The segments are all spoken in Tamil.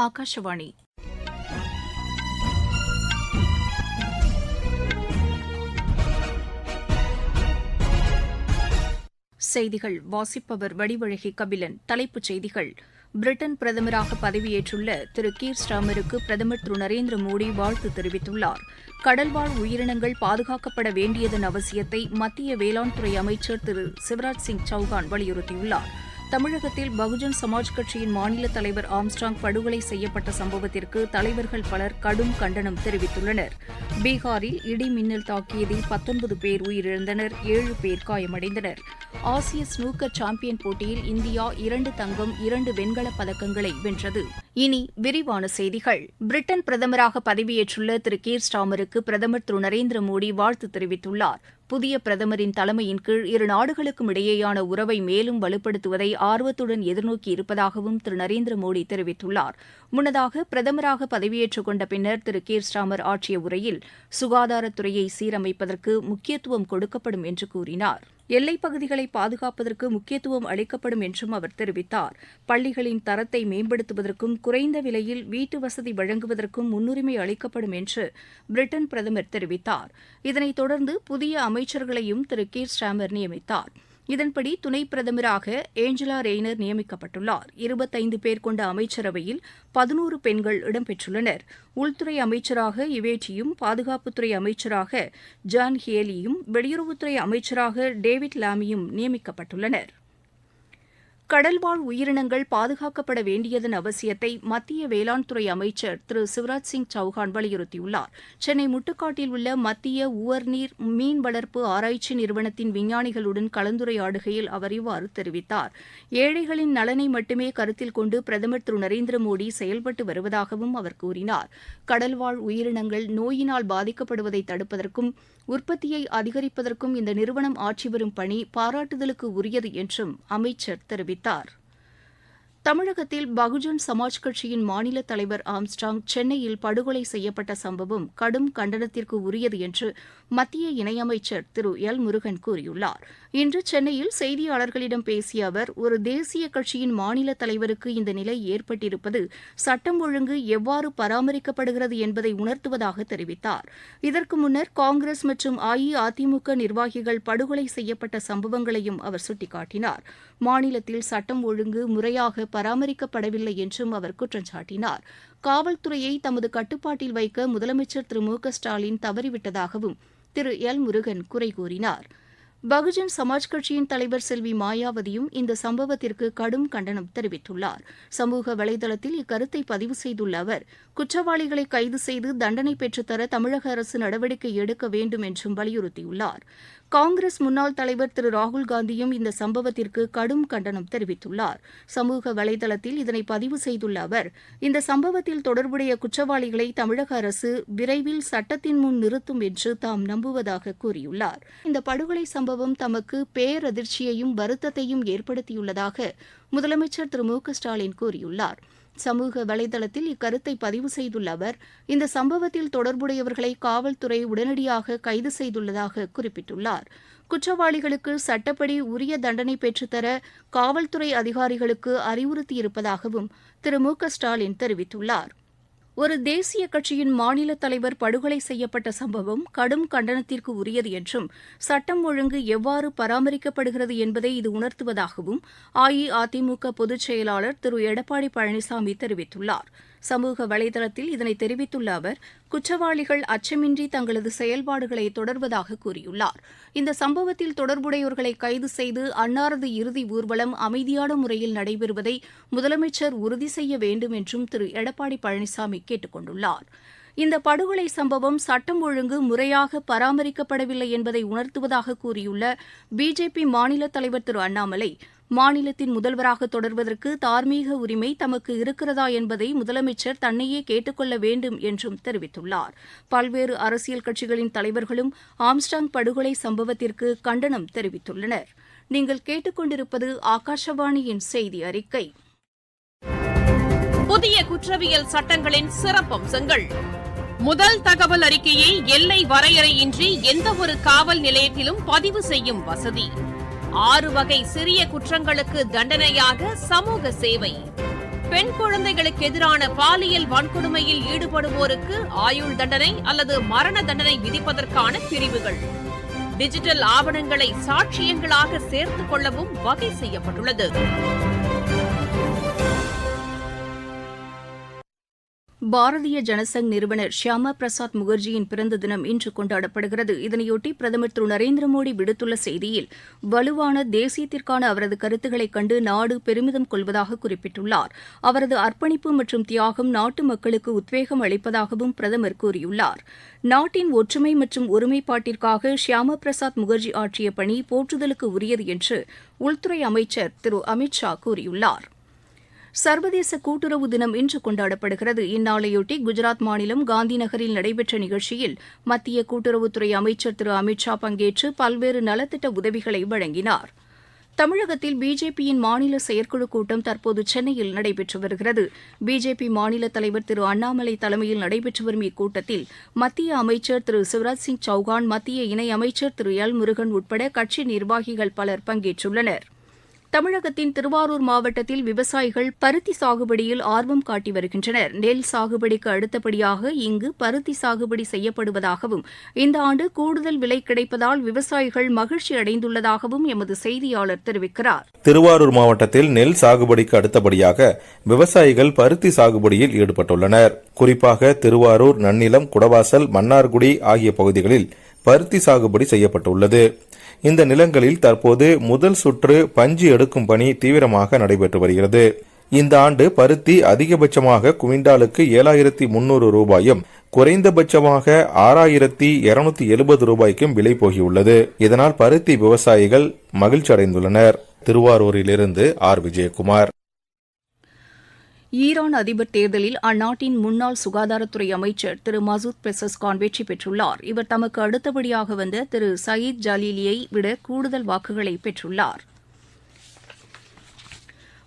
ஆகாஷவாணி செய்திகள். வாசிப்பவர் வடிவழகி கபிலன். தலைப்புச் செய்திகள். பிரிட்டன் பிரதமராக பதவியேற்றுள்ள திரு கீர் ஸ்டாமருக்கு பிரதமர் திரு நரேந்திர மோடி வாழ்த்து தெரிவித்துள்ளார். கடல்வாழ் உயிரினங்கள் பாதுகாக்கப்பட வேண்டியதன் அவசியத்தை மத்திய வேளாண் துறை அமைச்சர் திரு சிவராஜ் சிங் சௌகான் வலியுறுத்தியுள்ளார். தமிழகத்தில் பகுஜன் சமாஜ் கட்சியின் மாநில தலைவர் ஆம்ஸ்டாங் படுகொலை செய்யப்பட்ட சம்பவத்திற்கு தலைவர்கள் பலர் கடும் கண்டனம் தெரிவித்துள்ளனர். பீகாரில் இடி மின்னல் தாக்கியதில் பத்தொன்பது பேர் உயிரிழந்தனர் ஏழு பேர் காயமடைந்தனர். ஆசிய ஸ்னூக்கர் சாம்பியன் போட்டியில் இந்தியா இரண்டு தங்கம் இரண்டு வெண்கலப் பதக்கங்களை வென்றது. இனி விரிவான செய்திகள். பிரிட்டன் பிரதமராக பதவியேற்றுள்ள திரு கீர் ஸ்டாமருக்கு பிரதமர் திரு நரேந்திர மோடி வாழ்த்து தெரிவித்துள்ளார். புதிய பிரதமரின் தலைமையின் கீழ் இரு நாடுகளுக்கும் இடையேயான உறவை மேலும் வலுப்படுத்துவதை ஆர்வத்துடன் எதிர்நோக்கி இருப்பதாகவும் திரு. நரேந்திர மோடி தெரிவித்துள்ளார். முன்னதாக பிரதமராக பதவியேற்றுக் கொண்ட பின்னர் திரு. கீர் ஸ்டாமர் ஆற்றிய உரையில் சுகாதாரத்துறையை சீரமைப்பதற்கு முக்கியத்துவம் கொடுக்கப்படும் என்று கூறினார். எல்லைப் பகுதிகளை பாதுகாப்பதற்கு முக்கியத்துவம் அளிக்கப்படும் என்றும் அவர் தெரிவித்தார். பள்ளிகளின் தரத்தை மேம்படுத்துவதற்கும் குறைந்த விலையில் வீட்டு வசதி வழங்குவதற்கும் முன்னுரிமை அளிக்கப்படும் என்று பிரிட்டன் பிரதமர் தெரிவித்தார். இதனைத் தொடர்ந்து புதிய அமைச்சர்களையும் திரு கீர் ஸ்டாமர் நியமித்தார். இதன்படி துணை பிரதமராக ஏஞ்சலா ரெய்னர் நியமிக்கப்பட்டுள்ளார். இருபத்தைந்து பேர் கொண்ட அமைச்சரவையில் பதினோரு பெண்கள் இடம்பெற்றுள்ளனர். உள்துறை அமைச்சராக இவேட்டியும் பாதுகாப்புத்துறை அமைச்சராக ஜான் ஹியலியும் வெளியுறவுத்துறை அமைச்சராக டேவிட் லாமியும் நியமிக்கப்பட்டுள்ளனா் கடல்வாழ் உயிரினங்கள் பாதுகாக்கப்பட வேண்டியதன் அவசியத்தை மத்திய வேளாண் துறை அமைச்சர் திரு சிவராஜ் சிங் சௌஹான் வலியுறுத்தியுள்ளார். சென்னை முட்டுக்காட்டில் உள்ள மத்திய உவர்நீர் மீன் வளர்ப்பு ஆராய்ச்சி நிறுவனத்தின் விஞ்ஞானிகளுடன் கலந்துரையாடுகையில் அவர் இவ்வாறு தெரிவித்தார். ஏழைகளின் நலனை மட்டுமே கருத்தில் கொண்டு பிரதமர் திரு நரேந்திர மோடி செயல்பட்டு வருவதாகவும் அவர் கூறினார். கடல்வாழ் உயிரினங்கள் நோயினால் பாதிக்கப்படுவதை தடுப்பதற்கும் உற்பத்தியை அதிகரிப்பதற்கும் இந்த நிறுவனம் ஆற்றி வரும் பணி பாராட்டுதலுக்கு உரியது என்றும் அமைச்சர் தெரிவித்தார். தமிழகத்தில் பகுஜன் சமாஜ் கட்சியின் மாநில தலைவர் ஆம்ஸ்டாங் சென்னையில் படுகொலை செய்யப்பட்ட சம்பவம் கடும் கண்டனத்திற்கு உரியது என்று மத்திய இணையமைச்சர் திரு எல் முருகன் கூறியுள்ளார். இன்று சென்னையில் செய்தியாளர்களிடம் பேசிய அவர் ஒரு தேசிய கட்சியின் மாநில தலைவருக்கு இந்த நிலை ஏற்பட்டிருப்பது சட்டம் ஒழுங்கு எவ்வாறு பராமரிக்கப்படுகிறது என்பதை உணர்த்துவதாக தெரிவித்தார். இதற்கு முன்னர் காங்கிரஸ் மற்றும் அஇஅதிமுக நிர்வாகிகள் படுகொலை செய்யப்பட்ட சம்பவங்களையும் அவர் சுட்டிக்காட்டினார். மாநிலத்தில் சட்டம் ஒழுங்கு முறையாக பராமரிக்கப்படவில்லை என்றும் அவர் குற்றம் சாட்டினார். காவல்துறையை தமது கட்டுப்பாட்டில் வைக்க முதலமைச்சர் திரு மு க ஸ்டாலின் தவறிவிட்டதாகவும் திரு எல் முருகன் குறை கூறினாா் பகுஜன் சமாஜ் கட்சியின் தலைவர் செல்வி மாயாவதியும் இந்த சம்பவத்திற்கு கடும் கண்டனம் தெரிவித்துள்ளார். சமூக வலைதளத்தில் இக்கருத்தை பதிவு செய்துள்ள அவர் குற்றவாளிகளை கைது செய்து தண்டனை பெற்றுத்தர தமிழக அரசு நடவடிக்கை எடுக்க வேண்டும் என்றும் வலியுறுத்தியுள்ளார். காங்கிரஸ் முன்னாள் தலைவர் திரு ராகுல்காந்தியும் இந்த சம்பவத்திற்கு கடும் கண்டனம் தெரிவித்துள்ளார். சமூக வலைதளத்தில் இதனை பதிவு செய்துள்ள அவர் இந்த சம்பவத்தில் தொடர்புடைய குற்றவாளிகளை தமிழக அரசு விரைவில் சட்டத்தின் முன் நிறுத்தும் என்று தாம் நம்புவதாக கூறியுள்ளார். இந்த படுகொலை சம்பவம் தமக்கு பேரதிர்ச்சியையும் வருத்தத்தையும் ஏற்படுத்தியுள்ளதாக முதலமைச்சர் திரு மு க ஸ்டாலின் கூறியுள்ளார். சமூக வலைதளத்தில் இக்கருத்தை பதிவு செய்துள்ள அவர் இந்த சம்பவத்தில் தொடர்புடையவர்களை காவல்துறை உடனடியாக கைது செய்துள்ளதாக குறிப்பிட்டுள்ளார். குற்றவாளிகளுக்கு சட்டப்படி உரிய தண்டனை பெற்றுத்தர காவல்துறை அதிகாரிகளுக்கு அறிவுறுத்தியிருப்பதாகவும் திரு மு க ஸ்டாலின் தெரிவித்துள்ளார். ஒரு தேசிய கட்சியின் மாநில தலைவர் படுகொலை செய்யப்பட்ட சம்பவம் கடும் கண்டனத்திற்கு உரியது என்றும் சட்டம் ஒழுங்கு எவ்வாறு பராமரிக்கப்படுகிறது என்பதை இது உணர்த்துவதாகவும் அஇஅதிமுக பொதுச் செயலாளர் திரு. எடப்பாடி பழனிசாமி தெரிவித்துள்ளார். சமூக வலைதளத்தில் இதனை தெரிவித்துள்ள அவர் குற்றவாளிகள் அச்சமின்றி தங்களது செயல்பாடுகளை தொடர்வதாக கூறியுள்ளார். இந்த சம்பவத்தில் தொடர்புடையோர்களை கைது செய்து அன்னாரது இறுதி ஊர்வலம் அமைதியான முறையில் நடைபெறுவதை முதலமைச்சர் உறுதி செய்ய வேண்டும் என்றும் திரு. எடப்பாடி பழனிசாமி கேட்டுக் கொண்டுள்ளார். இந்த படுகொலை சம்பவம் சட்டம் ஒழுங்கு முறையாக பராமரிக்கப்படவில்லை என்பதை உணர்த்துவதாக கூறியுள்ள பிஜேபி மாநில தலைவர் திரு அண்ணாமலை மாநிலத்தின் முதல்வராக தொடர்வதற்கு தார்மீக உரிமை தமக்கு இருக்கிறதா என்பதை முதலமைச்சர் தன்னையே கேட்டுக்கொள்ள வேண்டும் என்றும் தெரிவித்துள்ளார். பல்வேறு அரசியல் கட்சிகளின் தலைவர்களும் ஆம்ஸ்டாங் படுகொலை சம்பவத்திற்கு கண்டனம் தெரிவித்துள்ளனர். நீங்கள் கேட்டுக்கொண்டிருப்பது ஆகாஷவாணியின் செய்தி அறிக்கை. புதிய குற்றவியல் சட்டங்களின் சிறப்பம்சங்கள். முதல் தகவல் அறிக்கையை எல்லை வரையறையின்றி எந்தவொரு காவல் நிலையத்திலும் பதிவு செய்யும் வசதி. ஆறு வகை சிறிய குற்றங்களுக்கு தண்டனையாக சமூக சேவை. பெண் குழந்தைகளுக்கு எதிரான பாலியல் வன்கொடுமையில் ஈடுபடுவோருக்கு ஆயுள் தண்டனை அல்லது மரண தண்டனை விதிப்பதற்கான பிரிவுகள். டிஜிட்டல் ஆவணங்களை சாட்சியங்களாக சேர்த்துக் கொள்ளவும் வகை செய்யப்பட்டுள்ளது. பாரதிய ஜனசங் நிறுவனர் ஷியாமா பிரசாத் முகர்ஜியின் பிறந்த தினம் இன்று கொண்டாடப்படுகிறது. இதனையொட்டி பிரதமர் திரு நரேந்திர மோடி விடுத்துள்ள செய்தியில் வலுவான தேசியத்திற்கான அவரது கருத்துக்களைக் கண்டு நாடு பெருமிதம் கொள்வதாக குறிப்பிட்டுள்ளார். அவரது அர்ப்பணிப்பு மற்றும் தியாகம் நாட்டு மக்களுக்கு உத்வேகம் அளிப்பதாகவும் பிரதமர் கூறியுள்ளார். நாட்டின் ஒற்றுமை மற்றும் ஒருமைப்பாட்டிற்காக ஷியாமா பிரசாத் முகர்ஜி ஆற்றிய பணி போற்றுதலுக்கு உரியது என்று உள்துறை அமைச்சர் திரு அமித் ஷா கூறியுள்ளார். சர்வதேச கூட்டுறவு தினம் இன்று கொண்டாடப்படுகிறது. இந்நாளையொட்டி குஜராத் மாநிலம் காந்தி நகரில் நடைபெற்ற நிகழ்ச்சியில் மத்திய கூட்டுறவுத்துறை அமைச்சர் திரு அமித் ஷா பங்கேற்று பல்வேறு நலத்திட்ட உதவிகளை வழங்கினார். தமிழகத்தில் பிஜேபியின் மாநில செயற்குழு கூட்டம் தற்போது சென்னையில் நடைபெற்று வருகிறது. பிஜேபி மாநில தலைவர் திரு அண்ணாமலை தலைமையில் நடைபெற்று வரும் இக்கூட்டத்தில் மத்திய அமைச்சர் திரு சிவராஜ் சிங் சௌகான் மத்திய இணையமைச்சர் திரு எல் முருகன் உட்பட கட்சி நிர்வாகிகள் பலர் பங்கேற்றுள்ளனர். தமிழகத்தின் திருவாரூர் மாவட்டத்தில் விவசாயிகள் பருத்தி சாகுபடியில் ஆர்வம் காட்டி வருகின்றனர். நெல் சாகுபடிக்கு அடுத்தபடியாக இங்கு பருத்தி சாகுபடி செய்யப்படுவதாகவும் இந்த ஆண்டு கூடுதல் விலை கிடைப்பதால் விவசாயிகள் மகிழ்ச்சி அடைந்துள்ளதாகவும் எமது செய்தியாளர் தெரிவிக்கிறார். திருவாரூர் மாவட்டத்தில் நெல் சாகுபடிக்கு அடுத்தபடியாக விவசாயிகள் பருத்தி சாகுபடியில் ஈடுபட்டுள்ளனர். குறிப்பாக திருவாரூர் நன்னிலம் குடவாசல் மன்னார்குடி ஆகிய பகுதிகளில் பருத்தி சாகுபடி செய்யப்பட்டுள்ளது. இந்த நிலங்களில் தற்போது முதல் சுற்று பஞ்சு எடுக்கும் பணி தீவிரமாக நடைபெற்று வருகிறது. இந்த ஆண்டு பருத்தி அதிகபட்சமாக குவிண்டாலுக்கு ஏழாயிரத்தி முன்னூறு ரூபாயும் குறைந்தபட்சமாக ஆறாயிரத்தி இருநூத்தி எழுபது ரூபாய்க்கும் விலை போகியுள்ளது. இதனால் பருத்தி விவசாயிகள் மகிழ்ச்சி அடைந்துள்ளனர் திருவாரூரிலிருந்து ஆர். விஜயகுமார். ஈரான் அதிபர் தேர்தலில் அந்நாட்டின் முன்னாள் சுகாதாரத்துறை அமைச்சர் திரு மசூத் பெசஸ்கான் வெற்றி பெற்றுள்ளார். இவர் தமக்கு அடுத்தபடியாக வந்த திரு சயீத் ஜலீலியை விட கூடுதல் வாக்குகளை பெற்றுள்ளார்.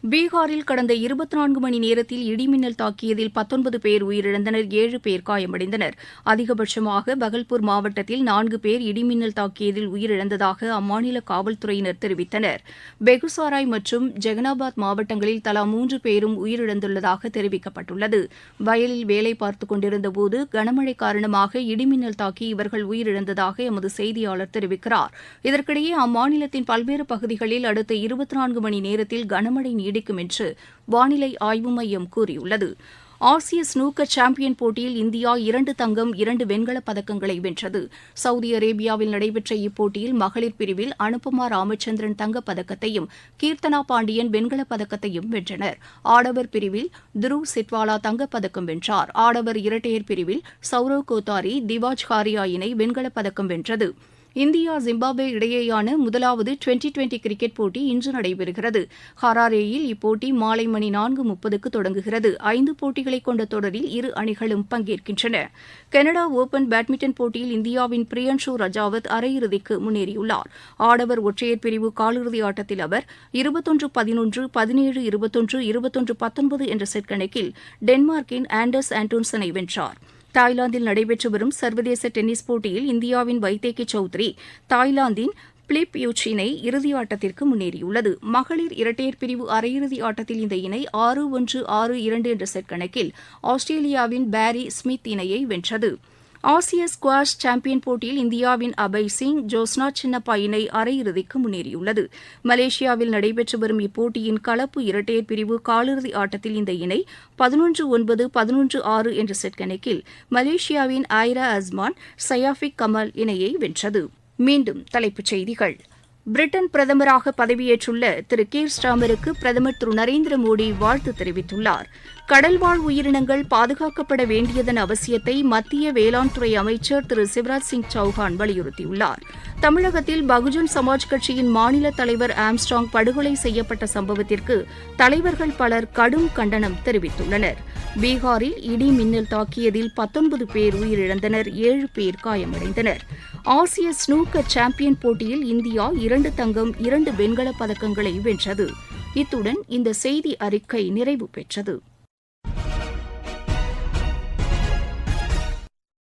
பீகாரில் கடந்த இருபத்தி நான்கு மணி நேரத்தில் இடிமின்னல் தாக்கியதில் பத்தொன்பது பேர் உயிரிழந்தனர் ஏழு பேர் காயமடைந்தனர். அதிகபட்சமாக பகல்பூர் மாவட்டத்தில் நான்கு பேர் இடிமின்னல் தாக்கியதில் உயிரிழந்ததாக அம்மாநில காவல்துறையினர் தெரிவித்தனர். பெகுசாராய் மற்றும் ஜெகனாபாத் மாவட்டங்களில் தலா மூன்று பேரும் உயிரிழந்துள்ளதாக தெரிவிக்கப்பட்டுள்ளது. வயலில் வேலை பார்த்துக் கொண்டிருந்தபோது கனமழை காரணமாக இடிமின்னல் தாக்கி இவர்கள் உயிரிழந்ததாக எமது செய்தியாளர் தெரிவிக்கிறார். இதற்கிடையே அம்மாநிலத்தின் பல்வேறு பகுதிகளில் அடுத்த இருபத்தி நான்கு மணி நேரத்தில் கனமழை நீடிக்கும் நீடிக்கும் என்று வானிலை ஆய்வு மையம் கூறியுள்ளது. ஆசிய ஸ்னூக்கர் சாம்பியன் போட்டியில் இந்தியா இரண்டு தங்கம் இரண்டு வெண்கலப் பதக்கங்களை வென்றது. சவுதி அரேபியாவில் நடைபெற்ற இப்போட்டியில் மகளிர் பிரிவில் அனுபமா ராமச்சந்திரன் தங்கப் பதக்கத்தையும் கீர்த்தனா பாண்டியன் வெண்கலப் பதக்கத்தையும் வென்றனர். ஆடவர் பிரிவில் துருவ் சிட்வாலா தங்கப் பதக்கம் வென்றார். ஆடவர் இரட்டையர் பிரிவில் சௌரவ் கோத்தாரி திவாஜ் ஹாரியா இணை வெண்கலப் பதக்கம் வென்றது. இந்தியா ஜிம்பாப்வே இடையேயான முதலாவது டுவெண்டி டுவெண்டி கிரிக்கெட் போட்டி இன்று நடைபெறுகிறது. ஹராரேயில் இப்போட்டி மாலை மணி நான்கு முப்பதுக்கு தொடங்குகிறது. ஐந்து போட்டிகளை கொண்ட தொடரில் இரு அணிகளும் பங்கேற்கின்றன. கனடா ஓபன் பேட்மிண்டன் போட்டியில் இந்தியாவின் பிரியன்ஷு ரஜாவத் அரையிறுதிக்கு முன்னேறியுள்ளார். ஆடவர் ஒற்றையர் பிரிவு காலிறுதி ஆட்டத்தில் அவர் இருபத்தொன்று பதினொன்று பதினேழு இருபத்தொன்று இருபத்தொன்று பத்தொன்பது என்ற செட் கணக்கில் டென்மார்க்கின் ஆண்டர்ஸ் ஆண்டோன்சனை வென்றார். தாய்லாந்தில் நடைபெற்று வரும் சர்வதேச டென்னிஸ் போட்டியில் இந்தியாவின் வைதேகி சௌத்ரி தாய்லாந்தின் பிலிப் இணை இறுதி ஆட்டத்திற்கு முன்னேறியுள்ளது. மகளிர் இரட்டையர் பிரிவு அரையிறுதி ஆட்டத்தில் இந்த இணை ஆறு ஒன்று ஆறு இரண்டு என்ற செட் கணக்கில் ஆஸ்திரேலியாவின் பேரி ஸ்மித் இணையை வென்றது. ஆசிய ஸ்குவாஷ் சாம்பியன் போட்டியில் இந்தியாவின் அபய் சிங் ஜோஸ்னா சின்னப்பா இணை அரையிறுதிக்கு முன்னேறியுள்ளது. மலேசியாவில் நடைபெற்று வரும் இப்போட்டியின் கலப்பு இரட்டையர் பிரிவு காலிறுதி ஆட்டத்தில் இந்த இணை பதினொன்று ஒன்பது பதினொன்று ஆறு என்ற செட் கணக்கில் மலேசியாவின் ஆயிரா அஸ்மான் சயாஃபிக் கமல் இணையை வென்றது. மீண்டும் தலைப்புச் செய்திகள். பிரிட்டன் பிரதமராக பதவியேற்றுள்ள திரு கீர் ஸ்டாமருக்கு பிரதமர் திரு. நரேந்திர மோடி வாழ்த்து தெரிவித்துள்ளார். கடல்வாழ் உயிரினங்கள் பாதுகாக்கப்பட வேண்டியதன் அவசியத்தை மத்திய வேளாண் துறை அமைச்சர் திரு. சிவராஜ் சிங் சௌஹான் வலியுறுத்தியுள்ளார். தமிழகத்தில் பகுஜன் சமாஜ் கட்சியின் மாநில தலைவர் ஆம்ஸ்ட்ராங் படுகொலை செய்யப்பட்ட சம்பவத்திற்கு தலைவர்கள் பலர் கடும் கண்டனம் தெரிவித்துள்ளனர். பீகாரில் இடி மின்னல் தாக்கியதில் பத்தொன்பது பேர் உயிரிழந்தனர் ஏழு பேர் காயமடைந்தனர். ஆசிய ஸ்னூக்கர் சாம்பியன் போட்டியில் இந்தியா இரண்டு தங்கம் இரண்டு வெண்கலப் பதக்கங்களை வென்றது. இத்துடன் இந்த செய்தி அறிக்கை நிறைவு பெற்றது.